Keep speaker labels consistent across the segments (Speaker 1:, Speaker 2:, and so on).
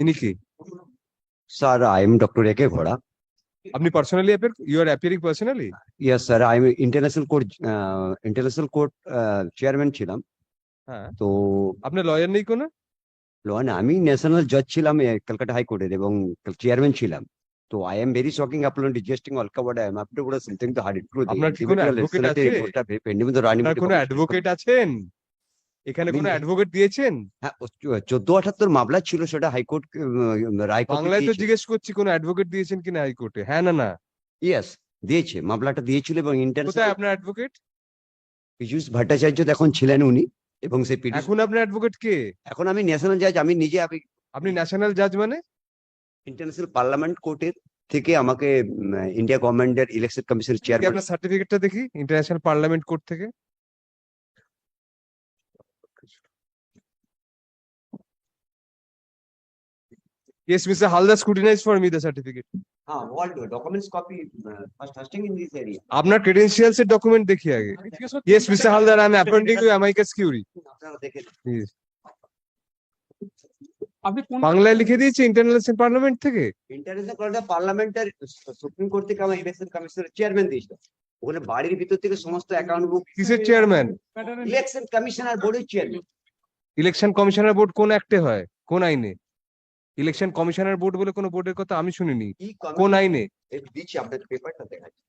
Speaker 1: ইনি কি
Speaker 2: Sir, I am Dr. A.K. Ghoda.
Speaker 1: আপনি personally you are appearing personally
Speaker 2: I am International Court, uh, International Court uh, ছিলাম।
Speaker 1: হ্যাঁ
Speaker 2: তো
Speaker 1: আপনার লয়ার নেই কোনো
Speaker 2: লোন আমি ন্যাশনাল জজ ছিলাম এ, কলকাতা হাইকোর্টের এবং চেয়ারম্যান ছিলাম। তো আই এম ভেরি শকিং আপনার ডিজেস্টিং অলকা ওয়ার্ড আই এম আপনি পুরো সিলথিং তো হার্ড ট্রু
Speaker 1: আপনার কি কোনো advocate আছে?
Speaker 2: পেন্ডিং তো রানি
Speaker 1: কোনো অ্যাডভোকেট আছেন এখানে কোনো অ্যাডভোকেট দিয়েছেন?
Speaker 2: হ্যাঁ চোদ্দ আঠাত্তর মামলা ছিল সেটা হাইকোর্ট রায়
Speaker 1: বাংলায় তো জিজ্ঞেস করছি কোনো অ্যাডভোকেট দিয়েছেন কিনা হাইকোর্টে? হ্যাঁ না না।
Speaker 2: ইয়েস দিয়েছে। মামলাটা দিয়েছিল এবং
Speaker 1: কোথায় আপনার অ্যাডভোকেট
Speaker 2: পীযূষ ভট্টাচার্য তখন ছিলেন উনি এবং সেই পীযূষ
Speaker 1: এখন আপনার অ্যাডভোকেট কে?
Speaker 2: এখন আমি ন্যাশনাল জাজ আমি নিজে আমি
Speaker 1: আপনি ন্যাশনাল জাজ মানে?
Speaker 2: ইন্টারন্যাশনাল পার্লামেন্ট কোর্টের থেকে আমাকে ইন্ডিয়া গভর্নমেন্টের ইলেকশন কমিশনের
Speaker 1: কি
Speaker 2: চেয়ারম্যান
Speaker 1: আপনার সার্টিফিকেটটা দেখি? ইন্টারন্যাশনাল পার্লামেন্ট কোর্ট থেকে? Yes, Mr. Halda scrutinized for me the certificate.
Speaker 2: হ্যাঁ all the documents copy uh, first hosting in this area
Speaker 1: আপনার credentials এর document দেখি আগে। Yes, Mr. Halder, I am appointing you amicus curiae.
Speaker 2: আপনারা দেখে
Speaker 1: Yes.
Speaker 3: আপনি কোন
Speaker 1: বাংলায় লিখে দিয়েছে ইন্টারন্যাশনাল পার্লামেন্ট থেকে
Speaker 2: ইন্টারন্যাশনাল কোর্টে পার্লামেন্টের সুপ্রিম কোর্ট থেকে আমার ইলেকশন কমিশনের চেয়ারম্যান দিয়েছিল ওখানে বাড়ির ভিতর থেকে সমস্ত অ্যাকাউন্ট বুক
Speaker 1: কিসের চেয়ারম্যান
Speaker 2: ইলেকশন কমিশনার বোর্ডের চেয়ারম্যান
Speaker 1: ইলেকশন কমিশনার বোর্ড কোন অ্যাক্টে হয় কোন আইনে ইলেকশন কমিশনার বোর্ড বলে কোনো বোর্ডের কথা আমি শুনিনি। কোন আইনে?
Speaker 2: দিচ্ছি আপনাদের পেপারটা দেখাচ্ছি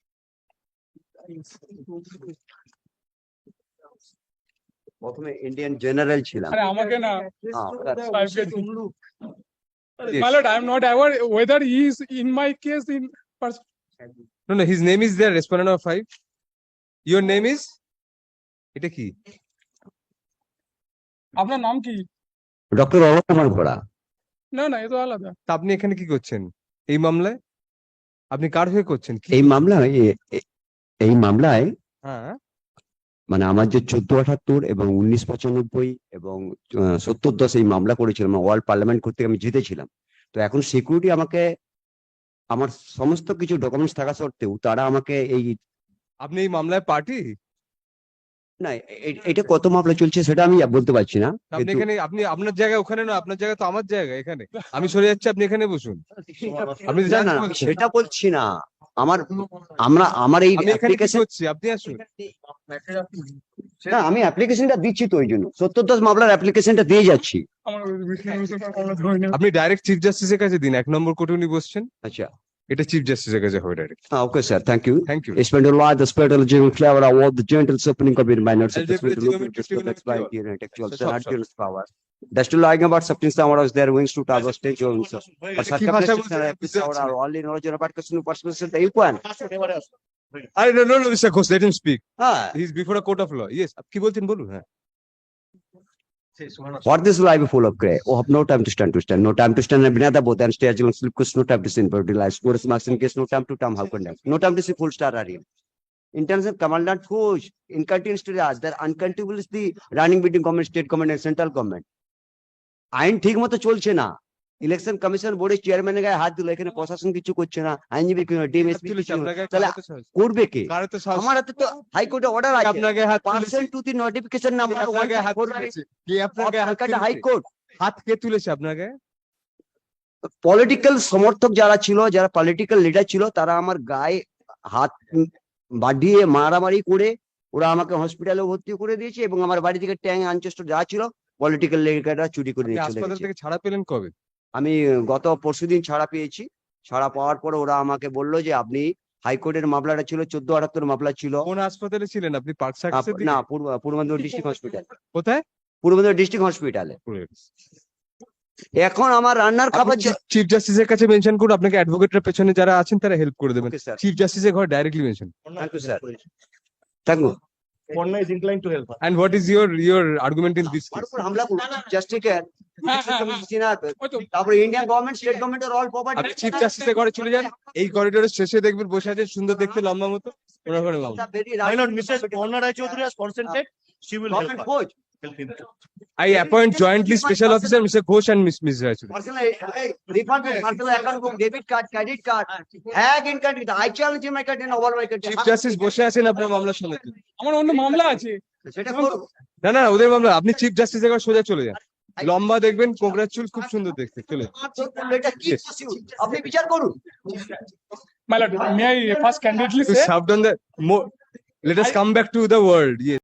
Speaker 2: প্রথমে ইন্ডিয়ান জেনারেল ছিলাম।
Speaker 3: আরে আমাকে না
Speaker 2: হ্যাঁ,
Speaker 3: not aware whether he is in my case in pers-
Speaker 1: No, no, his name is there, respondent number five. Your name is? এটা কি?
Speaker 3: আপনার নাম কি?
Speaker 2: ডক্টর অলোক কুমার ঘোড়া
Speaker 3: না না এ তো আলাদা
Speaker 1: তা আপনি এখানে কি করছেন? এই মামলায়? আপনি কার হয়ে করছেন? কি?
Speaker 2: এই মামলায় এ- এ- এই মামলায়
Speaker 1: হ্যাঁ,
Speaker 2: মানে আমার যে চোদ্দ আঠাত্তর এবং উনিশ পঁচানব্বই এবং সত্তর দশ এই মামলা করেছিলাম ওয়ার্ল্ড পার্লামেন্ট করতে আমি জিতেছিলাম তো এখন সিকিউরিটি আমাকে আমার সমস্ত কিছু ডকুমেন্টস থাকা সত্ত্বেও তারা আমাকে এই
Speaker 1: আপনি এই মামলায় পার্টি?
Speaker 2: না এটা কত মামলা চলছে সেটা আমি বলতে পারছি না
Speaker 1: আপনি এখানে আপনি আপনার জায়গা ওখানে না আপনার জায়গা তো আমার জায়গা এখানে। আমি সরে যাচ্ছি আপনি এখানে বসুন। আপনি
Speaker 2: না? সেটা বলছি না। আমার আমরা আমার এই অ্যাপ্লিকেশন
Speaker 1: আপনি আসুন।
Speaker 2: না আমি অ্যাপ্লিকেশনটা দিচ্ছি তো ওই জন্য। সত্তর দশ মামলার অ্যাপ্লিকেশনটা দিয়ে যাচ্ছি।
Speaker 1: আপনি ডাইরেক্ট চিফ জাস্টিসের কাছে দিন এক নম্বর কোর্টে উনি বসছেন।
Speaker 2: আচ্ছা।
Speaker 1: এটা চিফ জাস্টিসের কাছে হবে direct
Speaker 2: okay sir thank you
Speaker 1: thank you
Speaker 2: a sectors
Speaker 1: definitely
Speaker 2: with
Speaker 1: give
Speaker 2: local
Speaker 1: it to Stephen
Speaker 2: discovered by
Speaker 1: Clever.
Speaker 2: the intellectual
Speaker 1: So,
Speaker 2: and
Speaker 1: stop, stop.
Speaker 2: arduous power. That's to lying about substance that was there wings to Tabo stage or
Speaker 1: বুঝতে
Speaker 2: episodes
Speaker 1: পারছি
Speaker 2: are
Speaker 1: না।
Speaker 2: only knowledge about person who perspective the equal.
Speaker 1: আরে no no no Mr. Ghosh let him speak
Speaker 2: Ah,
Speaker 1: he is before a court of law yes কি বলছেন বলুন হ্যাঁ
Speaker 2: what this life full of grey. Oh, have no time to stand to stand, no time to stand and another both and stage along sleep because no time to sin for life. Scores marks in case no time to time how condemn. No time to see full star array. In terms of commandant push, in continuous to us, that uncountable is the running between government, state government and central government. আইন ঠিক মতো চলছে না election commission বোর্ডের চেয়ারম্যানের গায়ে হাত দিল এখানে প্রশাসন কিছু করছে না আইনজীবী ডিএমএসপি তাহলে? করবে কে? আমার হাতে তো হাইকোর্টে অর্ডার আছে।
Speaker 1: হাত
Speaker 2: parcel to the notification number
Speaker 1: আপনার হাত তুলেছে। কে গায়ে হাত
Speaker 2: হাইকোর্ট
Speaker 1: হাত কে তুলেছে আপনার গায়ে
Speaker 2: পলিটিক্যাল সমর্থক যারা ছিল যারা পলিটিক্যাল লিডার ছিল তারা আমার গায়ে হাত বাড়িয়ে মারামারি করে ওরা আমাকে হসপিটালে ভর্তি করে দিয়েছে এবং আমার বাড়ি থেকে ট্যাং আনচেস্ট যা ছিল পলিটিক্যাল লিডাররা চুরি করে
Speaker 1: আপনি
Speaker 2: নিয়ে চলে
Speaker 1: হাসপাতাল থেকে ছাড়া পেলেন কবে?
Speaker 2: আমি গত পরশুদিন ছাড়া পেয়েছি। ছাড়া পাওয়ার পর ওরা আমাকে বলল যে আপনি হাইকোর্টের মামলাটা ছিল চোদ্দ আটাত্তর মামলা ছিল।
Speaker 1: কোন হাসপাতালে ছিলেন আপনি?
Speaker 2: না পূর্ব মেদিনীপুর ডিস্ট্রিক্ট হসপিটাল।
Speaker 1: কোথায়?
Speaker 2: পূর্ব মেদিনীপুর ডিস্ট্রিক্ট হসপিটালে। এখন আমার রান্নার খাবার
Speaker 1: চিফ জাস্টিসের কাছে মেনশন করুন আপনাকে অ্যাডভোকেটের পেছনে যারা আছেন তারা হেল্প করে দেবেন। চিফ জাস্টিসের ঘর directly mention.
Speaker 2: Thank you sir thank you
Speaker 4: Ponna is inclined to help her.
Speaker 1: And what is your your argument in this
Speaker 2: case? হামলা করুন
Speaker 3: জাস্টিকের
Speaker 2: তারপরে ইন্ডিয়ান গভর্নমেন্ট স্টেট গভর্নমেন্টের অল
Speaker 1: আপনি চিফ জাস্টিসের ঘরে চলে যান এই করিডোরের শেষে দেখবেন বসে আছে সুন্দর দেখতে লম্বা মতো ওনার ঘরে
Speaker 4: will help
Speaker 2: গভর্নমেন্ট
Speaker 4: her.
Speaker 2: খোঁজ
Speaker 4: Help him.
Speaker 1: I appoint jointly special officer mister Ghosh and miss miss Raychaudhuri
Speaker 2: personal refund personal account book debit card credit card hack in country I challenge my country over my country
Speaker 1: chief justice বসে আছেন আপনার মামলার সঙ্গে
Speaker 3: আমার অন্য মামলা আছে।
Speaker 2: সেটা
Speaker 1: না না ওদের মামলা আপনি চিফ জাস্টিসের ঘর সোজা চলে যান। লম্বা দেখবেন কোকড়ার চুল খুব সুন্দর দেখতে। চলে
Speaker 2: এটা কি আপনি বিচার করুন।
Speaker 3: My lord, may I first candidly say?
Speaker 1: more let us come back to the world yes